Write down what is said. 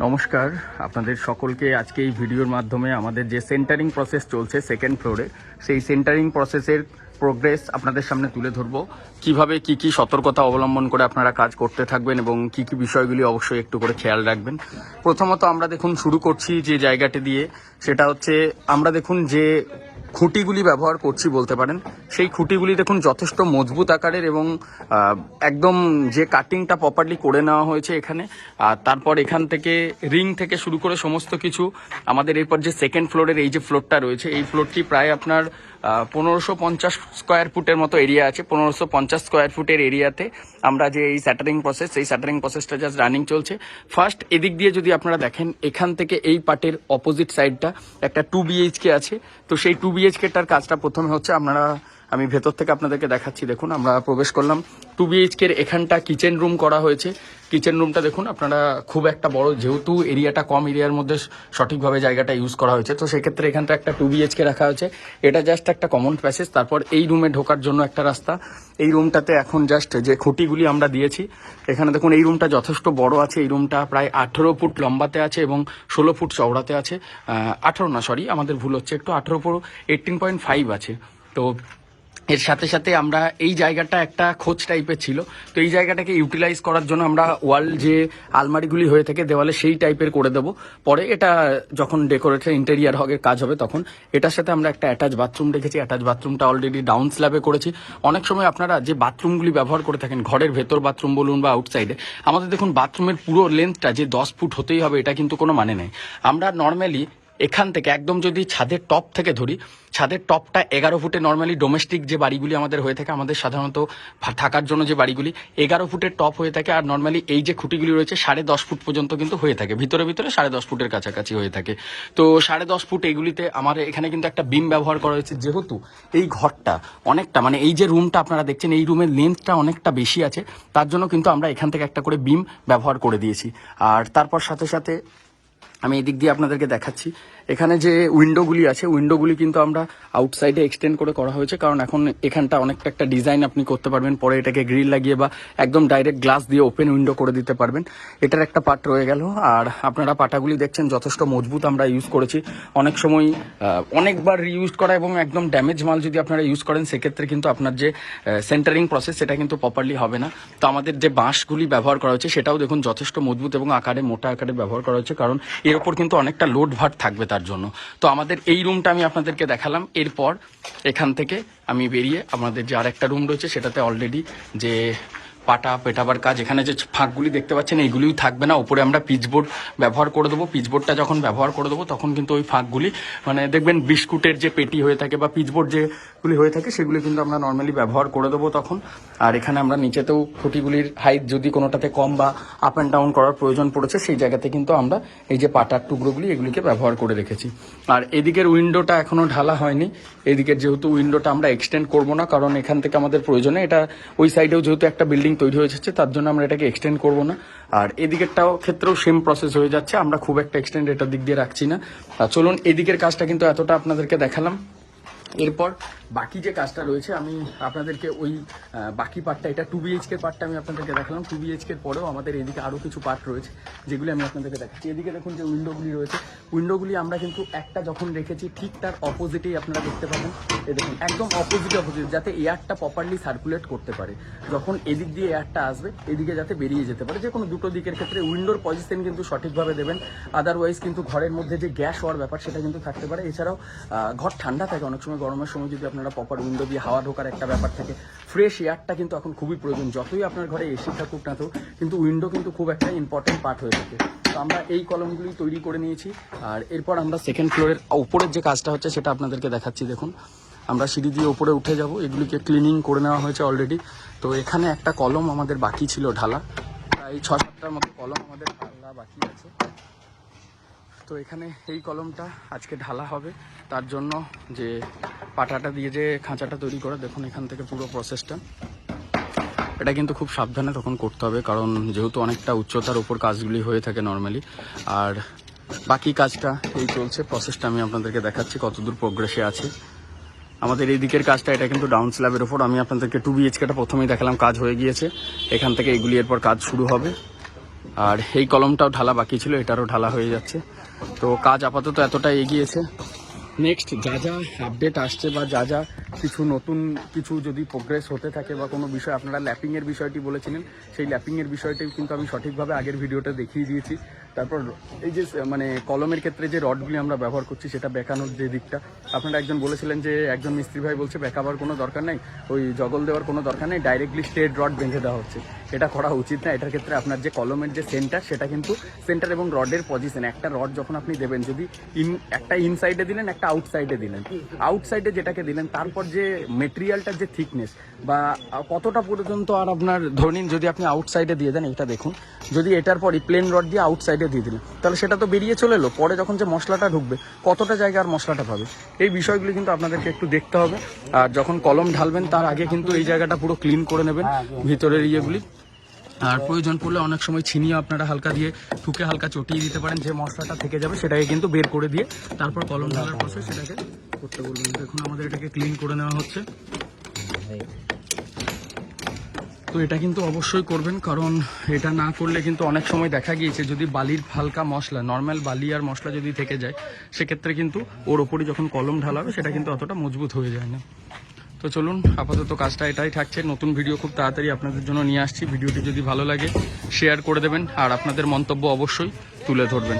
নমস্কার। আপনাদের সকলকে আজকে এই ভিডিওর মাধ্যমে আমাদের যে সেন্টারিং প্রসেস চলছে সেকেন্ড ফ্লোরে সেই সেন্টারিং প্রসেসের প্রোগ্রেস আপনাদের সামনে তুলে ধরবো। কীভাবে কি কি সতর্কতা অবলম্বন করে আপনারা কাজ করতে থাকবেন এবং কি কি বিষয়গুলি অবশ্যই একটু করে খেয়াল রাখবেন। প্রথমত আমরা দেখুন শুরু করছি যে জায়গাটি দিয়ে, সেটা হচ্ছে আমরা দেখুন যে খুঁটিগুলি ব্যবহার করছি বলতে পারেন। সেই খুঁটিগুলি দেখুন যথেষ্ট মজবুত আকারের এবং একদম যে কাটিংটা প্রপারলি করে নেওয়া হয়েছে এখানে, আর তারপর এখান থেকে রিং থেকে শুরু করে সমস্ত কিছু। আমাদের এরপর যে সেকেন্ড ফ্লোরের এই যে ফ্লোরটা রয়েছে, এই ফ্লোরটি প্রায় আপনার পনেরোশো পঞ্চাশ স্কোয়ার ফুটের মতো এরিয়া আছে। পনেরোশো পঞ্চাশ স্কোয়ার ফুটের এরিয়াতে আমরা যে এই স্যাটারিং প্রসেস এই স্যাটারিং প্রসেসটা জাস্ট রানিং চলছে। ফার্স্ট এদিক দিয়ে যদি আপনারা দেখেন, এখান থেকে এই পার্টের অপোজিট সাইডটা একটা টু বিএইচকে আছে। তো সেই টু বিএইচকেটার কাজটা প্রথমে হচ্ছে আপনারা আমি ভেতর থেকে আপনাদেরকে দেখাচ্ছি, দেখুন, আমরা প্রবেশ করলাম। টু বিএইচকের এখানটা কিচেন রুম করা হয়েছে। কিচেন রুমটা দেখুন, আপনারা খুব একটা বড়, যেহেতু এরিয়াটা কম, এরিয়ার মধ্যে সঠিকভাবে জায়গাটা ইউজ করা হয়েছে। তো সেক্ষেত্রে এখানটা একটা টু বিএইচকে রাখা হয়েছে। এটা জাস্ট একটা কমন প্যাসেজ তারপর এই রুমে ঢোকার জন্য একটা রাস্তা। এই রুমটাতে এখন জাস্ট যে খুঁটিগুলি আমরা দিয়েছি, এখানে দেখুন, এই রুমটা যথেষ্ট বড় আছে। এই রুমটা প্রায় আঠেরো ফুট লম্বাতে আছে এবং ষোলো ফুট চওড়াতে আছে। আঠেরো না সরি আমাদের ভুল হচ্ছে, একটু আঠেরো পুরো এইটিন পয়েন্ট ফাইভ আছে। তো এর সাথে সাথে আমরা এই জায়গাটা একটা খোঁজ টাইপের ছিল। তো এই জায়গাটাকে ইউটিলাইজ করার জন্য আমরা ওয়াল যে আলমারিগুলি হয়ে থাকে দেওয়ালে সেই টাইপের করে দেবো। পরে এটা যখন ডেকোরেটের ইন্টেরিয়ার হগের কাজ হবে তখন এটার সাথে আমরা একটা অ্যাটাচ বাথরুম রেখেছি অ্যাটাচ বাথরুমটা অলরেডি ডাউন স্ল্যাবে করেছি। অনেক সময় আপনারা যে বাথরুমগুলি ব্যবহার করে থাকেন, ঘরের ভেতর বাথরুম বলুন বা আউটসাইডে আমাদের দেখুন বাথরুমের পুরো লেন্থটা যে দশ ফুট হতেই হবে, এটা কিন্তু কোনো মানে নেই। আমরা নর্মালি এখান থেকে একদম যদি ছাদের টপ থেকে ধরি, ছাদের টপটা এগারো ফুটে নর্মালি ডোমেস্টিক যে বাড়িগুলি আমাদের হয়ে থাকে, আমাদের সাধারণত থাকার জন্য যে বাড়িগুলি, এগারো ফুটের টপ হয়ে থাকে আর নর্মালি এই যে খুঁটিগুলি রয়েছে সাড়ে দশ ফুট পর্যন্ত কিন্তু হয়ে থাকে। ভিতরে ভিতরে সাড়ে দশ ফুটের কাছাকাছি হয়ে থাকে। তো সাড়ে দশ ফুট এগুলিতে আমার এখানে কিন্তু একটা বিম ব্যবহার করা হয়েছে। যেহেতু এই ঘরটা অনেকটা মানে এই যে রুমটা আপনারা দেখছেন, এই রুমের লেন্থটা অনেকটা বেশি আছে, তার জন্য কিন্তু আমরা এখান থেকে একটা করে বিম ব্যবহার করে দিয়েছি। আর তারপর সাথে সাথে আমি এদিক দিয়ে আপনাদেরকে দেখাচ্ছি। এখানে যে উইন্ডোগুলি আছে উইন্ডোগুলি কিন্তু আমরা আউটসাইডে এক্সটেন্ড করে করা হয়েছে, কারণ এখন এখানটা অনেকটা একটা ডিজাইন আপনি করতে পারবেন, পরে এটাকে গ্রিল লাগিয়ে বা একদম ডাইরেক্ট গ্লাস দিয়ে ওপেন উইন্ডো করে দিতে পারবেন। এটার একটা পাট রয়ে গেল, আর আপনারা পাটাগুলি দেখছেন যথেষ্ট মজবুত আমরা ইউজ করেছি। অনেক সময় অনেকবার রিউজ করা এবং একদম ড্যামেজ মাল যদি আপনারা ইউজ করেন, সেক্ষেত্রে কিন্তু আপনার যে সেন্টারিং প্রসেস সেটা কিন্তু প্রপারলি হবে না। তো আমাদের যে বাঁশগুলি ব্যবহার করা হচ্ছে সেটাও দেখুন যথেষ্ট মজবুত এবং আকারে, মোটা আকারে ব্যবহার করা হচ্ছে কারণ এর ওপর কিন্তু অনেকটা লোড ভার থাকবে তার জন্য। তো আমাদের এই রুমটা আমি আপনাদেরকে দেখালাম। এরপর এখান থেকে আমি বেরিয়ে আমাদের যে আরেকটা রুম রয়েছে, সেটাতে অলরেডি যে পাটা, পেটাবার কাজ, এখানে যে ফাঁকগুলি দেখতে পাচ্ছেন, এইগুলিও থাকবে না। উপরে আমরা পিচবোর্ড ব্যবহার করে দেবো। পিচবোর্ডটা যখন ব্যবহার করে দেবো, তখন কিন্তু ওই ফাঁকগুলি মানে দেখবেন বিস্কুটের যে পেটি হয়ে থাকে বা পিচবোর্ড যেগুলি হয়ে থাকে, সেগুলি কিন্তু আমরা নর্মালি ব্যবহার করে দেবো তখন। আর এখানে আমরা নিচেতেও খুঁটিগুলির হাইট যদি কোনোটাতে কম বা আপ অ্যান্ড ডাউন করার প্রয়োজন পড়েছে, সেই জায়গাতে কিন্তু আমরা এই যে পাটার টুকরোগুলি, এগুলিকে ব্যবহার করে রেখেছি। আর এদিকের উইন্ডোটা এখনও ঢালা হয়নি। এদিকের যেহেতু উইন্ডোটা আমরা এক্সটেন্ড করব না, কারণ এখান থেকে আমাদের প্রয়োজনে এটা ওই সাইডেও যেহেতু একটা বিল্ডিং তৈরি হয়ে যাচ্ছে তার জন্য আমরা এটাকে এক্সটেন্ড করব না। আর এদিকেরটাও ক্ষেত্রেও সেম প্রসেস হয়ে যাচ্ছে, আমরা খুব একটা এক্সটেন্ড এটার দিক দিয়ে রাখছি না। চলুন, এদিকের কাজটা কিন্তু এতটা আপনাদেরকে দেখালাম। এরপর বাকি যে কাজটা রয়েছে, আমি আপনাদেরকে ওই বাকি পার্টটা এটা টু বিএইচকে পার্টটা আমি আপনাদেরকে দেখালাম। টু বিএইচকের পরেও আমাদের এদিকে আরও কিছু পার্ট রয়েছে, যেগুলি আমি আপনাদেরকে দেখাচ্ছি। এদিকে দেখুন যে উইন্ডোগুলি রয়েছে। উইন্ডোগুলি আমরা কিন্তু একটা যখন রেখেছি, ঠিক তার অপোজিটেই আপনারা দেখতে পাবেন। এই দেখুন, একদম অপোজিট অপোজিট যাতে এয়ারটা প্রপারলি সার্কুলেট করতে পারে। যখন এদিক দিয়ে এয়ারটা আসবে, এদিকে যাতে বেরিয়ে যেতে পারে। যে কোনো দুটো দিকের ক্ষেত্রে উইন্ডোর পজিশন কিন্তু সঠিকভাবে দেবেন। আদারওয়াইজ কিন্তু ঘরের মধ্যে যে গ্যাস হওয়ার ব্যাপার, সেটা কিন্তু থাকতে পারে। এছাড়াও ঘর ঠান্ডা থাকে অনেক সময়, গরমের সময় যদি আপনারা প্রপার উইন্ডো দিয়ে হাওয়া ঢোকার একটা ব্যাপার থাকে ফ্রেশ এয়ারটা কিন্তু এখন খুবই প্রয়োজন। যতই আপনার ঘরে এসি থাকুক না তো কিন্তু উইন্ডো কিন্তু খুব একটা ইম্পর্টেন্ট পার্ট হয়ে থাকে। তো আমরা এই কলমগুলি তৈরি করে নিয়েছি, আর এরপর আমরা সেকেন্ড ফ্লোরের উপরের যে কাজটা হচ্ছে সেটা আপনাদেরকে দেখাচ্ছি, দেখুন। আমরা সিঁড়ি দিয়ে উপরে উঠে যাব, এগুলিকে ক্লিনিং করে নেওয়া হয়েছে অলরেডি তো এখানে একটা কলম আমাদের বাকি ছিল ঢালা। প্রায় ছ সাতটার মতো কলম আমাদের ঢালা বাকি আছে। তো এখানে এই কলমটা আজকে ঢালা হবে। তার জন্য যে পাটাটা দিয়ে যে খাঁচাটা তৈরি করা, দেখুন এখান থেকে পুরো প্রসেসটা এটা কিন্তু খুব সাবধানে তখন করতে হবে, কারণ যেহেতু অনেকটা উচ্চতার উপর কাজগুলি হয়ে থাকে নর্মালি আর বাকি কাজটা এই চলছে প্রসেসটা আমি আপনাদেরকে দেখাচ্ছি কতদূর প্রোগ্রেসে আছে। আমাদের এই দিকের কাজটা, এটা কিন্তু ডাউন স্ল্যাবের ওপর আমি আপনাদেরকে টু বিএইচকেটা প্রথমেই দেখালাম, কাজ হয়ে গিয়েছে। এখান থেকে এগুলি এরপর কাজ শুরু হবে। আর এই কলমটাও ঢালা বাকি ছিল, এটারও ঢালা হয়ে যাচ্ছে। তো কাজ আপাতত এতটাই এগিয়েছে। নেক্সট যা যা আপডেট আসছে বা যা যা কিছু নতুন কিছু যদি প্রোগ্রেস হতে থাকে বা কোনো বিষয়, আপনারা ল্যাপিংয়ের বিষয়টি বলেছিলেন, সেই ল্যাপিংয়ের বিষয়টি কিন্তু আমি সঠিকভাবে আগের ভিডিওটা দেখিয়ে দিয়েছি। তারপর এই যে মানে কলমের ক্ষেত্রে যে রডগুলি আমরা ব্যবহার করছি, সেটা বেঁকানোর যে দিকটা, আপনারা একজন বলেছিলেন যে, একজন মিস্ত্রি ভাই বলছে, বেঁকাবার কোনো দরকার নেই, ওই জগল দেওয়ার কোনো দরকার নেই ডাইরেক্টলি স্ট্রেট রড বেঁধে দেওয়া হচ্ছে। এটা করা উচিত না। এটার ক্ষেত্রে আপনার যে কলমের যে সেন্টার সেটা কিন্তু সেন্টার এবং রডের পজিশন একটা রড যখন আপনি দেবেন, যদি ইন একটা ইনসাইডে দিলেন, একটা আউটসাইডে দিলেন। আউটসাইডে যেটাকে দিলেন, তারপর যে মেটেরিয়ালটার যে থিকনেস বা কতটা পর্যন্ত আর আপনার ধরে নিন যদি আপনি আউটসাইডে দিয়ে দেন এটা দেখুন। যদি এটার পরই প্লেন রড দিয়ে আউটসাইডে দিয়ে দিলেন তাহলে সেটা তো বেরিয়ে চলে এলো। পরে যখন যে মশলাটা ঢুকবে কতটা জায়গা আর মশলাটা পাবে? এই বিষয়গুলি কিন্তু আপনাদেরকে একটু দেখতে হবে। আর যখন কলম ঢালবেন তার আগে কিন্তু এই জায়গাটা পুরো ক্লিন করে নেবেন ভিতরের ইয়েগুলি। আর প্রয়োজন পড়লে অনেক সময় ছিনিয়ে আপনারা হালকা দিয়ে ঠুকে হালকা চটিয়ে দিতে পারেন যে মশলাটা থেকে যাবে সেটাকে কিন্তু বের করে দিয়ে তারপর কলম ঢালার প্রসেস সেটাকে করতে বলবেন। দেখুন, আমাদের এটাকে ক্লিন করে নেওয়া হচ্ছে। তো এটা কিন্তু অবশ্যই করবেন, কারণ এটা না করলে কিন্তু অনেক সময় দেখা গিয়েছে, যদি বালির হালকা মশলা নর্মাল বালি আর মশলা যদি থেকে যায়, সেক্ষেত্রে কিন্তু ওর ওপরই যখন কলম ঢালাবে, সেটা কিন্তু অতটা মজবুত হয়ে যায় না। তো চলুন, আপাতত কাজটা এটাই থাকছে। নতুন ভিডিও খুব তাড়াতাড়ি আপনাদের জন্য নিয়ে আসছি। ভিডিওটি যদি ভালো লাগে শেয়ার করে দেবেন, আর আপনাদের মন্তব্য অবশ্যই তুলে ধরবেন।